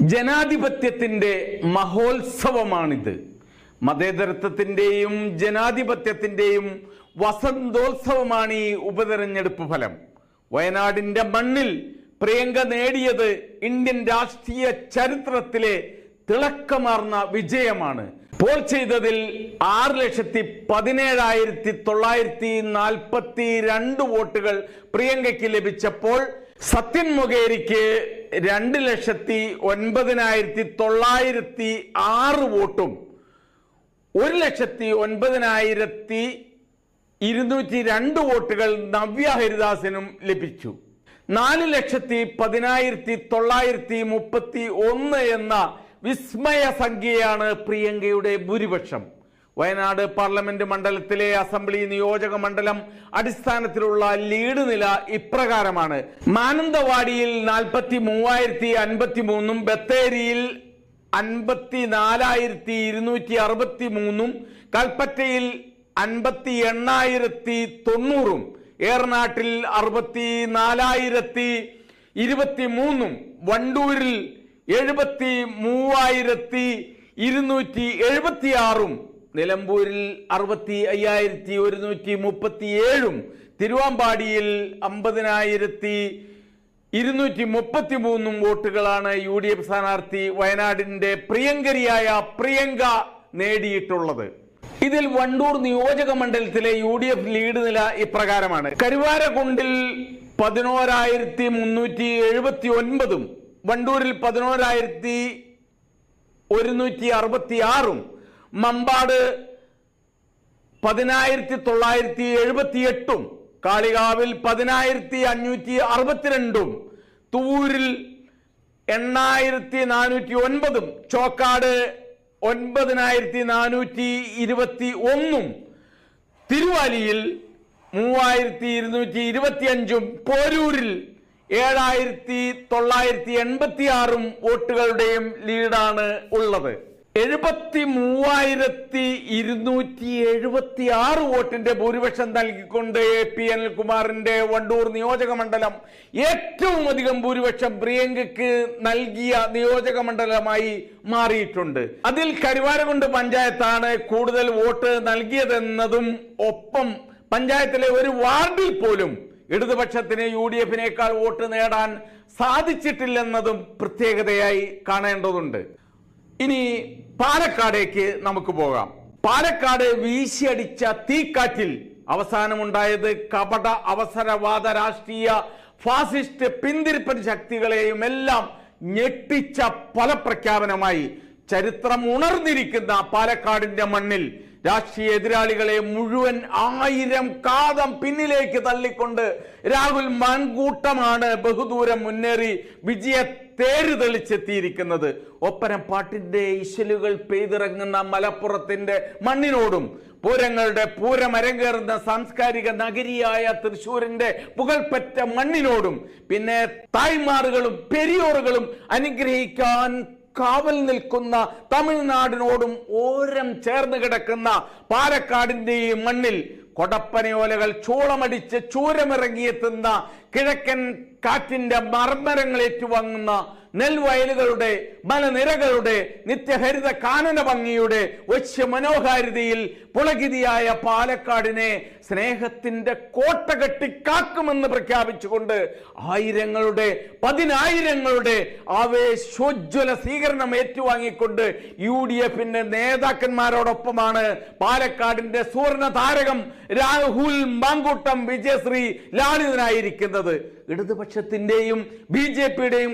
ജനാധിപത്യത്തിന്റെ മഹോത്സവമാണിത്. മതേതരത്വത്തിന്റെയും ജനാധിപത്യത്തിന്റെയും വസന്തോത്സവമാണ് ഈ ഉപതെരഞ്ഞെടുപ്പ് ഫലം. വയനാടിന്റെ മണ്ണിൽ പ്രിയങ്ക നേടിയത് ഇന്ത്യൻ രാഷ്ട്രീയ ചരിത്രത്തിലെ തിളക്കമാർന്ന വിജയമാണ്. പോൾ ചെയ്തതിൽ ആറ് ലക്ഷത്തി പതിനേഴായിരത്തി തൊള്ളായിരത്തി നാൽപ്പത്തി രണ്ട് വോട്ടുകൾ പ്രിയങ്കയ്ക്ക് ലഭിച്ചപ്പോൾ സത്യൻ മൊകേരിക്ക് രണ്ട് ലക്ഷത്തി ഒൻപതിനായിരത്തി തൊള്ളായിരത്തി ആറ് വോട്ടും ഒരു ലക്ഷത്തി ഒൻപതിനായിരത്തി ഇരുന്നൂറ്റി രണ്ട് വോട്ടുകൾ നവ്യ ഹരിദാസിനും ലഭിച്ചു. നാല് ലക്ഷത്തി പതിനായിരത്തി തൊള്ളായിരത്തി മുപ്പത്തി ഒന്ന് എന്ന വിസ്മയ സംഖ്യയാണ് പ്രിയങ്കയുടെ ഭൂരിപക്ഷം. വയനാട് പാർലമെന്റ് മണ്ഡലത്തിലെ അസംബ്ലി നിയോജക മണ്ഡലം അടിസ്ഥാനത്തിലുള്ള ലീഡ് നില ഇപ്രകാരമാണ്. മാനന്തവാടിയിൽ നാൽപ്പത്തി മൂവായിരത്തി അൻപത്തി മൂന്നും ബത്തേരിയിൽ അൻപത്തി നാലായിരത്തി ഇരുന്നൂറ്റി അറുപത്തി മൂന്നും കൽപ്പറ്റയിൽ അൻപത്തി എണ്ണായിരത്തി തൊണ്ണൂറും ഏറനാട്ടിൽ അറുപത്തി നാലായിരത്തി ഇരുപത്തി മൂന്നും വണ്ടൂരിൽ എഴുപത്തി മൂവായിരത്തി ഇരുന്നൂറ്റി എഴുപത്തി ആറും നിലമ്പൂരിൽ അറുപത്തി അയ്യായിരത്തി ഒരുന്നൂറ്റി മുപ്പത്തി ഏഴും തിരുവാമ്പാടിയിൽ അമ്പതിനായിരത്തി ഇരുന്നൂറ്റി മുപ്പത്തി മൂന്നും വോട്ടുകളാണ് യു ഡി എഫ് സ്ഥാനാർത്ഥി വയനാടിന്റെ പ്രിയങ്കരിയായ പ്രിയങ്ക നേടിയിട്ടുള്ളത്. ഇതിൽ വണ്ടൂർ നിയോജക മണ്ഡലത്തിലെ യു ഡി എഫ് ലീഡ് നില ഇപ്രകാരമാണ്. കരുവാരകുണ്ടിൽ പതിനോരായിരത്തി മുന്നൂറ്റി എഴുപത്തി ഒൻപതും വണ്ടൂരിൽ പതിനോരായിരത്തി ഒരുന്നൂറ്റി അറുപത്തി ആറും മമ്പാട് പതിനായിരത്തി തൊള്ളായിരത്തി എഴുപത്തി എട്ടും കാളികാവിൽ പതിനായിരത്തി അഞ്ഞൂറ്റി അറുപത്തിരണ്ടും തൂരിൽ എണ്ണായിരത്തി നാനൂറ്റി ഒൻപതും ചോക്കാട് ഒൻപതിനായിരത്തി നാനൂറ്റി ഇരുപത്തി ഒന്നും തിരുവാലിയിൽ മൂവായിരത്തി ഇരുന്നൂറ്റി ഇരുപത്തി അഞ്ചും പോരൂരിൽ ഏഴായിരത്തി തൊള്ളായിരത്തി എൺപത്തി ആറും വോട്ടുകളുടെയും ലീഡാണ് ഉള്ളത്. എഴുപത്തി മൂവായിരത്തി ഇരുന്നൂറ്റി എഴുപത്തി ആറ് വോട്ടിന്റെ ഭൂരിപക്ഷം നൽകിക്കൊണ്ട് എ പി അനിൽകുമാറിന്റെ വണ്ടൂർ നിയോജക മണ്ഡലം. ഏറ്റവും അധികം ഭൂരിപക്ഷം പ്രിയങ്കയ്ക്ക് നൽകിയ നിയോജക മണ്ഡലമായി മാറിയിട്ടുണ്ട്. അതിൽ കരുവാരകുണ്ട് പഞ്ചായത്താണ് കൂടുതൽ വോട്ട് നൽകിയതെന്നതും ഒപ്പം പഞ്ചായത്തിലെ ഒരു വാർഡിൽ പോലും ഇടതുപക്ഷത്തിന് യു ഡി എഫിനേക്കാൾ വോട്ട് നേടാൻ സാധിച്ചിട്ടില്ലെന്നതും പ്രത്യേകതയായി കാണേണ്ടതുണ്ട്. ഇനി പാലക്കാടേക്ക് നമുക്ക് പോകാം. പാലക്കാട് വീശിയടിച്ച തീക്കാറ്റിൽ അവസാനമുണ്ടായത് കപട അവസരവാദ രാഷ്ട്രീയ ഫാസിസ്റ്റ് പിന്തിരിപ്പൻ ശക്തികളെയും എല്ലാം ഞെട്ടിച്ച ഫലപ്രഖ്യാപനമായി ചരിത്രം ഉണർന്നിരിക്കുന്ന പാലക്കാടിന്റെ മണ്ണിൽ രാഷ്ട്രീയ എതിരാളികളെ മുഴുവൻ ആയിരം കാതം പിന്നിലേക്ക് തള്ളിക്കൊണ്ട് രാഹുൽ മാൻകൂട്ടമാണ് ബഹുദൂരം മുന്നേറി വിജയ തേര് തെളിച്ചെത്തിയിരിക്കുന്നത്. ഒപ്പരം പാട്ടിന്റെ ഇശലുകൾ പെയ്തിറങ്ങുന്ന മലപ്പുറത്തിന്റെ മണ്ണിനോടും പൂരങ്ങളുടെ പൂരമരങ്ങേറുന്ന സാംസ്കാരിക നഗരിയായ തൃശൂരിന്റെ പുകൾപ്പറ്റ മണ്ണിനോടും പിന്നെ തായ്മാറുകളും പെരിയോറുകളും അനുഗ്രഹിക്കാൻ കാവൽ നിൽക്കുന്ന തമിഴ്നാടിനോടും ഓരം ചേർന്ന് കിടക്കുന്ന പാലക്കാടിന്റെ ഈ മണ്ണിൽ കൊടപ്പനയോലകൾ ചൂളമടിച്ച് ചൂരമിറങ്ങിയെത്തുന്ന കിഴക്കൻ കാറ്റിന്റെ മർമ്മരങ്ങൾ ഏറ്റുവാങ്ങുന്ന നെൽവയലുകളുടെ മലനിരകളുടെ നിത്യഹരിത കാനന ഭംഗിയുടെ വശ്യ മനോഹാരിതയിൽ പുളകിതിയായ പാലക്കാടിനെ സ്നേഹത്തിന്റെ കോട്ട കെട്ടിക്കാക്കുമെന്ന് പ്രഖ്യാപിച്ചുകൊണ്ട് ആയിരങ്ങളുടെ പതിനായിരങ്ങളുടെ ആവേശോജ്വല സ്വീകരണം ഏറ്റുവാങ്ങിക്കൊണ്ട് യു ഡി എഫിന്റെ നേതാക്കന്മാരോടൊപ്പമാണ് പാലക്കാടിന്റെ സുവർണ താരകം രാഹുൽ മാങ്കൂട്ടം വിജയശ്രീ ലാളിതനായിരിക്കുന്നത്. ഇടതുപക്ഷത്തിന്റെയും ബി ജെ പിയുടെയും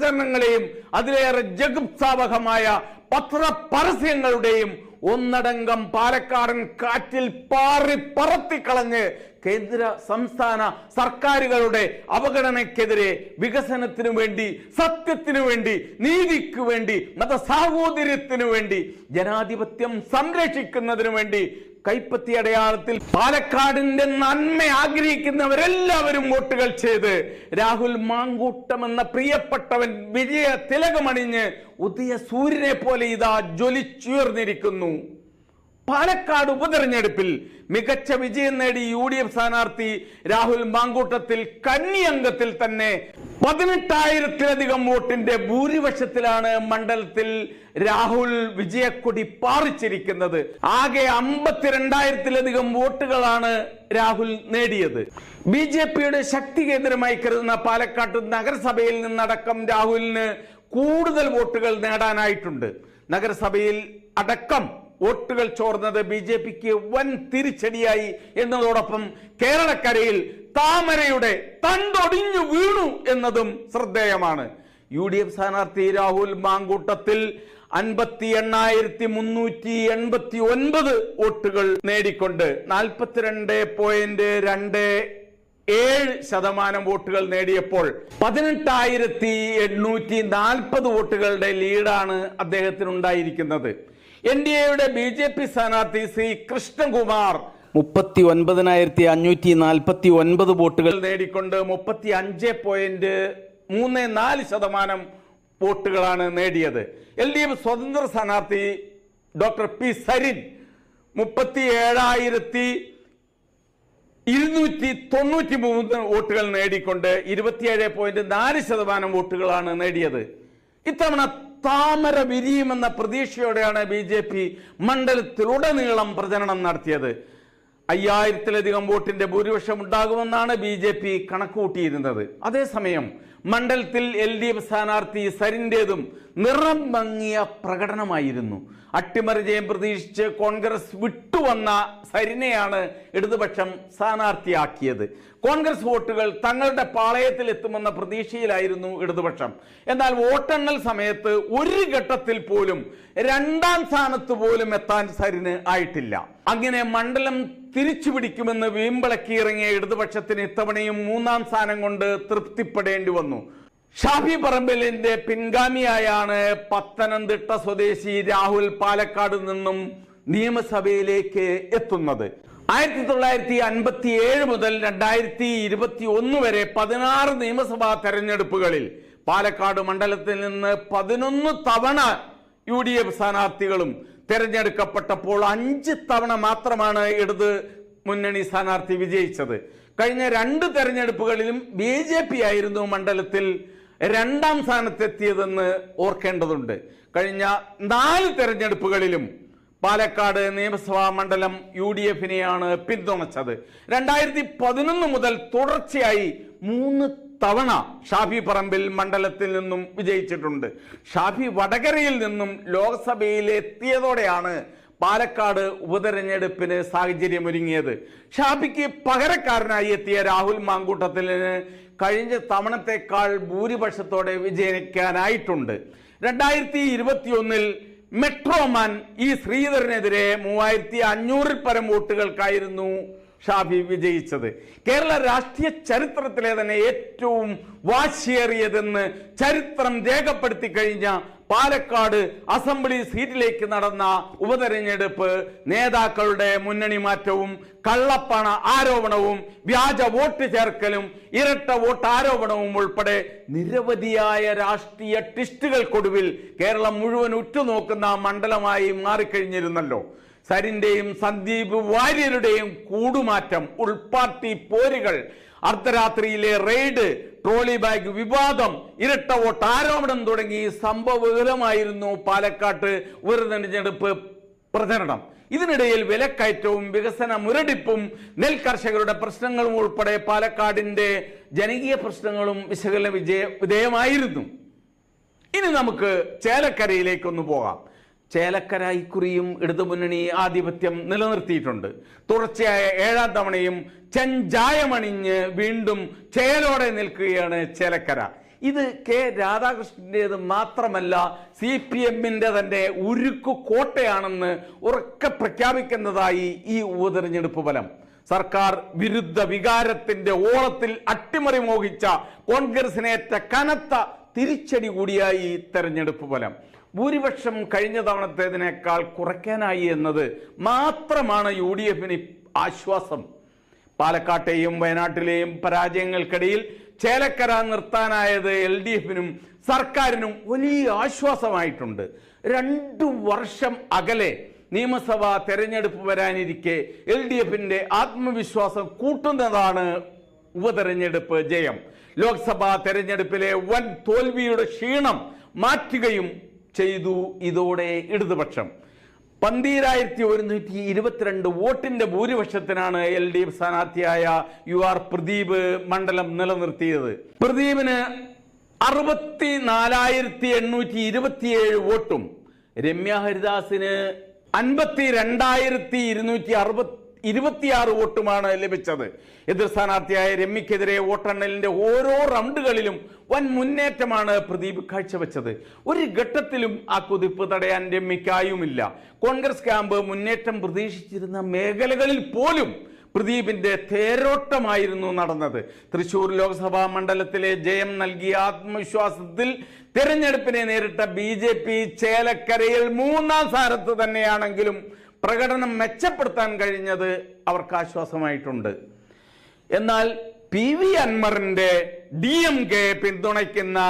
കള്ളപ്രചരണങ്ങളെയും അതിലേറെ ജഗുപ്സാവഹമായ പത്ര പരസ്യങ്ങളുടെയും ഒന്നടങ്കം പാലക്കാടൻ കാറ്റിൽ പാറി പറത്തിക്കളഞ്ഞ് കേന്ദ്ര സംസ്ഥാന സർക്കാരുകളുടെ അവഗണനയ്ക്കെതിരെ വികസനത്തിനു വേണ്ടി സത്യത്തിനു വേണ്ടി നീതിക്ക് വേണ്ടി മതസാഹോദര്യത്തിനു വേണ്ടി ജനാധിപത്യം സംരക്ഷിക്കുന്നതിനു വേണ്ടി കൈപ്പത്തി അടയാളത്തിൽ പാലക്കാടിന്റെ നന്മ ആഗ്രഹിക്കുന്നവരെല്ലാവരും വോട്ടുകൾ ചെയ്ത് രാഹുൽ മാങ്കൂട്ടം എന്ന പ്രിയപ്പെട്ടവൻ വിജയ തിലകമണിഞ്ഞ് ഉദയ സൂര്യനെ പോലെ ഇതാ ജ്വലിച്ചുയർന്നിരിക്കുന്നു. പാലക്കാട് ഉപതെരഞ്ഞെടുപ്പിൽ മികച്ച വിജയം നേടി യു ഡി എഫ് സ്ഥാനാർത്ഥി രാഹുൽ മാങ്കൂട്ടത്തിൽ കന്നി അംഗത്തിൽ തന്നെ പതിനെട്ടായിരത്തിലധികം വോട്ടിന്റെ ഭൂരിപക്ഷത്തിലാണ് മണ്ഡലത്തിൽ രാഹുൽ വിജയക്കൊടി പാറിച്ചിരിക്കുന്നത്. ആകെ അമ്പത്തിരണ്ടായിരത്തിലധികം വോട്ടുകളാണ് രാഹുൽ നേടിയത്. ബി ജെ പിയുടെ ശക്തി കേന്ദ്രമായി കരുതുന്ന പാലക്കാട്ട് നഗരസഭയിൽ നിന്നടക്കം രാഹുലിന് കൂടുതൽ വോട്ടുകൾ നേടാനായിട്ടുണ്ട്. നഗരസഭയിൽ അടക്കം വോട്ടുകൾ ചോർന്നത് ബി ജെ പിക്ക് വൻ തിരിച്ചടിയായി എന്നതോടൊപ്പം കേരളക്കരയിൽ താമരയുടെ തണ്ടൊടിഞ്ഞു വീണു എന്നതും ശ്രദ്ധേയമാണ്. യു ഡി എഫ് സ്ഥാനാർത്ഥി രാഹുൽ മാങ്കൂട്ടത്തിൽ അൻപത്തി എണ്ണായിരത്തി മുന്നൂറ്റി എൺപത്തി ഒൻപത് വോട്ടുകൾ നേടിക്കൊണ്ട് നാൽപ്പത്തിരണ്ട് പോയിന്റ് രണ്ട് ഏഴ് ശതമാനം വോട്ടുകൾ നേടിയപ്പോൾ പതിനെട്ടായിരത്തി എണ്ണൂറ്റി നാൽപ്പത് വോട്ടുകളുടെ ലീഡാണ് അദ്ദേഹത്തിനുണ്ടായിരിക്കുന്നത്. എൻ ഡി എയുടെ ബി ജെ പി സ്ഥാനാർത്ഥി ശ്രീ കൃഷ്ണകുമാർ. മുപ്പത്തി ഒൻപതിനായിരത്തി അഞ്ഞൂറ്റി നാൽപ്പത്തി ഒൻപത് വോട്ടുകൾ നേടിക്കൊണ്ട് മുപ്പത്തി അഞ്ച് പോയിന്റ് മൂന്ന് നാല് ശതമാനം വോട്ടുകളാണ് നേടിയത്. എൽ ഡി എഫ് സ്വതന്ത്ര സ്ഥാനാർത്ഥി ഡോക്ടർ പി സരിൻ മുപ്പത്തി ഏഴായിരത്തി ഇരുന്നൂറ്റി തൊണ്ണൂറ്റി മൂന്ന് വോട്ടുകൾ നേടിക്കൊണ്ട് ഇരുപത്തിയേഴ് പോയിന്റ് നാല് ശതമാനം വോട്ടുകളാണ് നേടിയത്. ഇത്തവണ താമര വിരിയുമെന്ന പ്രതീക്ഷയോടെയാണ് ബി ജെ പി മണ്ഡലത്തിലുടനീളം പ്രചരണം നടത്തിയത്. അയ്യായിരത്തിലധികം വോട്ടിന്റെ ഭൂരിപക്ഷം ഉണ്ടാകുമെന്നാണ് ബി ജെ പി കണക്കുകൂട്ടിയിരുന്നത്. അതേസമയം മണ്ഡലത്തിൽ എൽ ഡി എഫ് സ്ഥാനാർത്ഥി സരിന്റേതും നിറം ഭംഗിയ പ്രകടനമായിരുന്നു. അട്ടിമറി ജയം പ്രതീക്ഷിച്ച് കോൺഗ്രസ് വിട്ടുവന്ന സരിനെയാണ് ഇടതുപക്ഷം സ്ഥാനാർത്ഥിയാക്കിയത്. കോൺഗ്രസ് വോട്ടുകൾ തങ്ങളുടെ പാളയത്തിൽ എത്തുമെന്ന പ്രതീക്ഷയിലായിരുന്നു ഇടതുപക്ഷം. എന്നാൽ വോട്ടെണ്ണൽ സമയത്ത് ഒരു ഘട്ടത്തിൽ പോലും രണ്ടാം സ്ഥാനത്ത് പോലും എത്താൻ സരിന് ആയിട്ടില്ല. അങ്ങനെ മണ്ഡലം തിരിച്ചു പിടിക്കുമെന്ന് വീമ്പിളക്കി ഇറങ്ങിയ ഇടതുപക്ഷത്തിന് ഇത്തവണയും മൂന്നാം സ്ഥാനം കൊണ്ട് തൃപ്തിപ്പെടേണ്ടി വന്നു. ഷാഫി പറമ്പലിന്റെ പിൻഗാമിയായാണ് പത്തനംതിട്ട സ്വദേശി രാഹുൽ പാലക്കാട് നിന്നും നിയമസഭയിലേക്ക് എത്തുന്നത്. ആയിരത്തി തൊള്ളായിരത്തി അൻപത്തി ഏഴ് മുതൽ രണ്ടായിരത്തി ഇരുപത്തി ഒന്ന് വരെ പതിനാറ് നിയമസഭാ തെരഞ്ഞെടുപ്പുകളിൽ പാലക്കാട് മണ്ഡലത്തിൽ നിന്ന് പതിനൊന്ന് തവണ യു ഡി എഫ് സ്ഥാനാർത്ഥികളും തെരഞ്ഞെടുക്കപ്പെട്ടപ്പോൾ അഞ്ച് തവണ മാത്രമാണ് ഇടത് മുന്നണി സ്ഥാനാർത്ഥി വിജയിച്ചത്. കഴിഞ്ഞ രണ്ട് തെരഞ്ഞെടുപ്പുകളിലും ബി ജെ പി ആയിരുന്നു മണ്ഡലത്തിൽ രണ്ടാം സ്ഥാനത്തെത്തിയതെന്ന് ഓർക്കേണ്ടതുണ്ട്. കഴിഞ്ഞ നാല് തെരഞ്ഞെടുപ്പുകളിലും പാലക്കാട് നിയമസഭാ മണ്ഡലം യു ഡി എഫിനെയാണ് പിന്തുണച്ചത്. രണ്ടായിരത്തി പതിനൊന്ന് മുതൽ തുടർച്ചയായി മൂന്ന് തവണ ഷാഫി പറമ്പിൽ മണ്ഡലത്തിൽ നിന്നും വിജയിച്ചിട്ടുണ്ട്. ഷാഫി വടകരയിൽ നിന്നും ലോക്സഭയിൽ എത്തിയതോടെയാണ് പാലക്കാട് ഉപതെരഞ്ഞെടുപ്പിന് സാഹചര്യം ഒരുങ്ങിയത് ഷാബിക്ക് പകരക്കാരനായി എത്തിയ രാഹുൽ മാങ്കൂട്ടത്തിന് കഴിഞ്ഞ തവണത്തെക്കാൾ ഭൂരിപക്ഷത്തോടെ വിജയിക്കാനായിട്ടുണ്ട്. രണ്ടായിരത്തി ഇരുപത്തിയൊന്നിൽ മെട്രോമാൻ ഈ ശ്രീധരനെതിരെ മൂവായിരത്തി അഞ്ഞൂറിൽ പരം വോട്ടുകൾക്കായിരുന്നു ഷാഫി വിജയിച്ചത്. കേരള രാഷ്ട്രീയ ചരിത്രത്തിലെ തന്നെ ഏറ്റവും വാശിയേറിയതെന്ന് ചരിത്രം രേഖപ്പെടുത്തി കഴിഞ്ഞ പാലക്കാട് അസംബ്ലി സീറ്റിലേക്ക് നടന്ന ഉപതെരഞ്ഞെടുപ്പ് നേതാക്കളുടെ മുന്നണി മാറ്റവും കള്ളപ്പണ ആരോപണവും വ്യാജ വോട്ട് ചേർക്കലും ഇരട്ട വോട്ട് ആരോപണവും ഉൾപ്പെടെ നിരവധിയായ രാഷ്ട്രീയ ടിസ്റ്റുകൾക്കൊടുവിൽ കേരളം മുഴുവൻ ഉറ്റുനോക്കുന്ന മണ്ഡലമായി മാറിക്കഴിഞ്ഞിരുന്നല്ലോ. സരിന്റെയും സന്ദീപ് വാര്യരുടെയും കൂടുമാറ്റം ഉൾപാർട്ടി പോരുകൾ അർദ്ധരാത്രിയിലെ റെയ്ഡ് ട്രോളി ബാഗ് വിവാദം ഇരട്ട വോട്ട് ആരോപണം തുടങ്ങി സംഭവകരമായിരുന്നു പാലക്കാട്ട് ഉപതെരഞ്ഞെടുപ്പ് പ്രചരണം. ഇതിനിടയിൽ വിലക്കയറ്റവും വികസന മുരടിപ്പും നെൽ കർഷകരുടെ പ്രശ്നങ്ങളും ഉൾപ്പെടെ പാലക്കാടിന്റെ ജനകീയ പ്രശ്നങ്ങളും വിശകലന വിജയ വിധേയമായിരുന്നു. ഇനി നമുക്ക് ചേലക്കരയിലേക്കൊന്ന് പോകാം. ചേലക്കര ഇക്കുറിയും ഇടതുമുന്നണി ആധിപത്യം നിലനിർത്തിയിട്ടുണ്ട്. തുടർച്ചയായ ഏഴാം തവണയും ചെഞ്ചായമണിഞ്ഞ് വീണ്ടും ചേലോടെ നിൽക്കുകയാണ് ചേലക്കര. ഇത് കെ രാധാകൃഷ്ണന്റേത് മാത്രമല്ല സി പി എമ്മിന്റെ തന്നെ ഉരുക്കു കോട്ടയാണെന്ന് ഉറക്കെ പ്രഖ്യാപിക്കുന്നതായി ഈ ഉപതെരഞ്ഞെടുപ്പ് ഫലം. സർക്കാർ വിരുദ്ധ വികാരത്തിന്റെ ഓളത്തിൽ അട്ടിമറി മോഹിച്ച കോൺഗ്രസിനേറ്റ കനത്ത തിരിച്ചടി കൂടിയായി തെരഞ്ഞെടുപ്പ് ഫലം. ഭൂരിപക്ഷം കഴിഞ്ഞ തവണത്തേതിനേക്കാൾ കുറയ്ക്കാനായി എന്നത് മാത്രമാണ് യു ഡി എഫിന് ആശ്വാസം. പാലക്കാട്ടെയും വയനാട്ടിലെയും പരാജയങ്ങൾക്കിടയിൽ ചേലക്കര നിർത്താനായത് എൽ ഡി എഫിനും സർക്കാരിനും വലിയ ആശ്വാസമായിട്ടുണ്ട്. രണ്ടു വർഷം അകലെ നിയമസഭാ തെരഞ്ഞെടുപ്പ് വരാനിരിക്കെ എൽ ഡി എഫിന്റെ ആത്മവിശ്വാസം കൂട്ടുന്നതാണ് ഉപതെരഞ്ഞെടുപ്പ് ജയം. ലോക്സഭാ തെരഞ്ഞെടുപ്പിലെ വൻ തോൽവിയുടെ ക്ഷീണം മാറ്റുകയും ചെയ്തു ഇതോടെ ഇടതുപക്ഷം. പന്തീരായിരത്തി ഒരുന്നൂറ്റി ഇരുപത്തിരണ്ട് വോട്ടിന്റെ ഭൂരിപക്ഷത്തിനാണ് എൽ ഡി എഫ് സ്ഥാനാർത്ഥിയായ യു ആർ പ്രദീപ് മണ്ഡലം നിലനിർത്തിയത്. പ്രദീപിന് അറുപത്തി നാലായിരത്തി എണ്ണൂറ്റി ഇരുപത്തിയേഴ് വോട്ടും. രമ്യ ഹരിദാസിന് അൻപത്തി രണ്ടായിരത്തി ഇരുന്നൂറ്റി അറുപത്തി ഇരുപത്തിയാറ് വോട്ടുമാണ് ലഭിച്ചത്. എതിർ സ്ഥാനാർത്ഥിയായ രമ്യക്കെതിരെ വോട്ടെണ്ണലിന്റെ ഓരോ റൗണ്ടുകളിലും വൻ മുന്നേറ്റമാണ് പ്രദീപ് കാഴ്ചവെച്ചത്. ഒരു ഘട്ടത്തിലും ആ കുതിപ്പ് തടയാൻ രമ്യക്കായുമില്ല. കോൺഗ്രസ് ക്യാമ്പ് മുന്നേറ്റം പ്രതീക്ഷിച്ചിരുന്ന മേഖലകളിൽ പോലും പ്രദീപിന്റെ തേരോട്ടമായിരുന്നു നടന്നത്. തൃശൂർ ലോക്സഭാ മണ്ഡലത്തിലെ ജയം നൽകിയ ആത്മവിശ്വാസത്തിൽ തെരഞ്ഞെടുപ്പിനെ നേരിട്ട ബി ജെ പി ചേലക്കരയിൽ മൂന്നാം സ്ഥാനത്ത് തന്നെയാണെങ്കിലും പ്രകടനം മെച്ചപ്പെടുത്താൻ കഴിഞ്ഞത് അവർക്ക് ആശ്വാസമായിട്ടുണ്ട്. എന്നാൽ പി വി അൻവറിന്റെ ഡി എം കെ പിന്തുണയ്ക്കുന്ന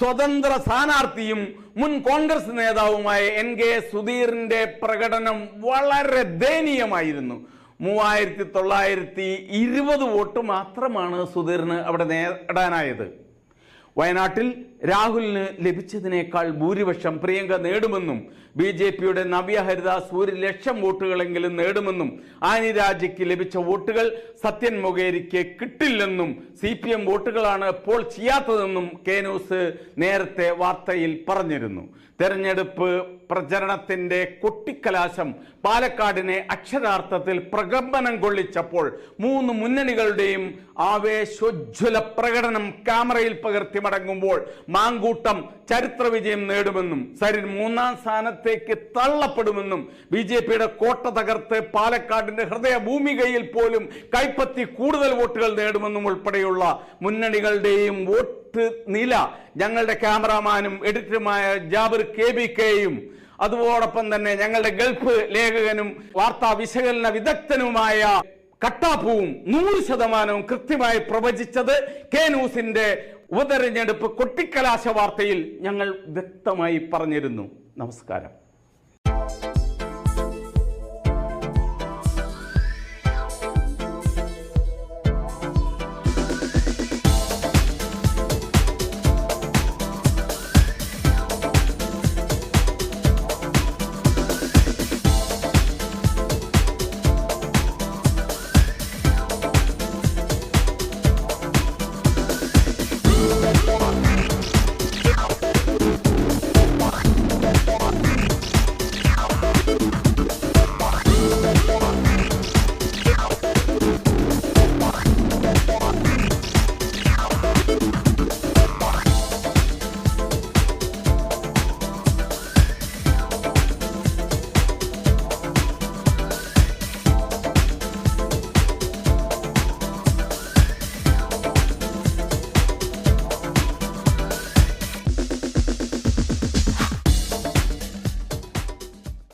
സ്വതന്ത്ര സ്ഥാനാർത്ഥിയും മുൻ കോൺഗ്രസ് നേതാവുമായ എൻ കെ സുധീറിന്റെ പ്രകടനം വളരെ ദയനീയമായിരുന്നു. മൂവായിരത്തി തൊള്ളായിരത്തി ഇരുപത് വോട്ട് മാത്രമാണ് സുധീറിന് അവിടെ നേടാനായത്. വയനാട്ടിൽ രാഹുലിന് ലഭിച്ചതിനേക്കാൾ ഭൂരിപക്ഷം പ്രിയങ്ക നേടുമെന്നും ബി ജെ പിയുടെ നവ്യ ഹരിദാസ് ഒരു ലക്ഷം വോട്ടുകളെങ്കിലും നേടുമെന്നും ആനി രാജയ്ക്ക് ലഭിച്ച വോട്ടുകൾ സത്യൻ മൊകേരിക്ക് കിട്ടില്ലെന്നും സി പി എം വോട്ടുകളാണ് പോൾ ചെയ്യാത്തതെന്നും കെ ന്യൂസ് നേരത്തെ വാർത്തയിൽ പറഞ്ഞിരുന്നു. തെരഞ്ഞെടുപ്പ് പ്രചരണത്തിന്റെ കൊട്ടിക്കലാശം പാലക്കാടിനെ അക്ഷരാർത്ഥത്തിൽ പ്രകമ്പനം കൊള്ളിച്ചപ്പോൾ മൂന്ന് മുന്നണികളുടെയും ആവേശോജ്വല പ്രകടനം ക്യാമറയിൽ പകർത്തി മടങ്ങുമ്പോൾ മാങ്കൂട്ടം ചരിത്ര വിജയം നേടുമെന്നും സരിൻ മൂന്നാം സ്ഥാനത്തേക്ക് തള്ളപ്പെടുമെന്നും ബി ജെ പിയുടെ കോട്ട തകർത്ത് പാലക്കാടിന്റെ ഹൃദയ ഭൂമികയിൽ പോലും കൈപ്പത്തി കൂടുതൽ വോട്ടുകൾ നേടുമെന്നും ഉൾപ്പെടെയുള്ള മുന്നണികളുടെയും വോട്ട് നില. ഞങ്ങളുടെ ക്യാമറാമാനും എഡിറ്ററുമായ ജാബിർ കെ ബി കെയും അതോടൊപ്പം തന്നെ ഞങ്ങളുടെ ഗൾഫ് ലേഖകനും വാർത്താ വിശകലന വിദഗ്ധനുമായ കട്ടാപ്പുവും നൂറ് ശതമാനവും കൃത്യമായി പ്രവചിച്ചത് കെ ന്യൂസിന്റെ ഉപതെരഞ്ഞെടുപ്പ് കൊട്ടിക്കലാശ വാർത്തയിൽ ഞങ്ങൾ വ്യക്തമായി പറഞ്ഞിരുന്നു. നമസ്കാരം.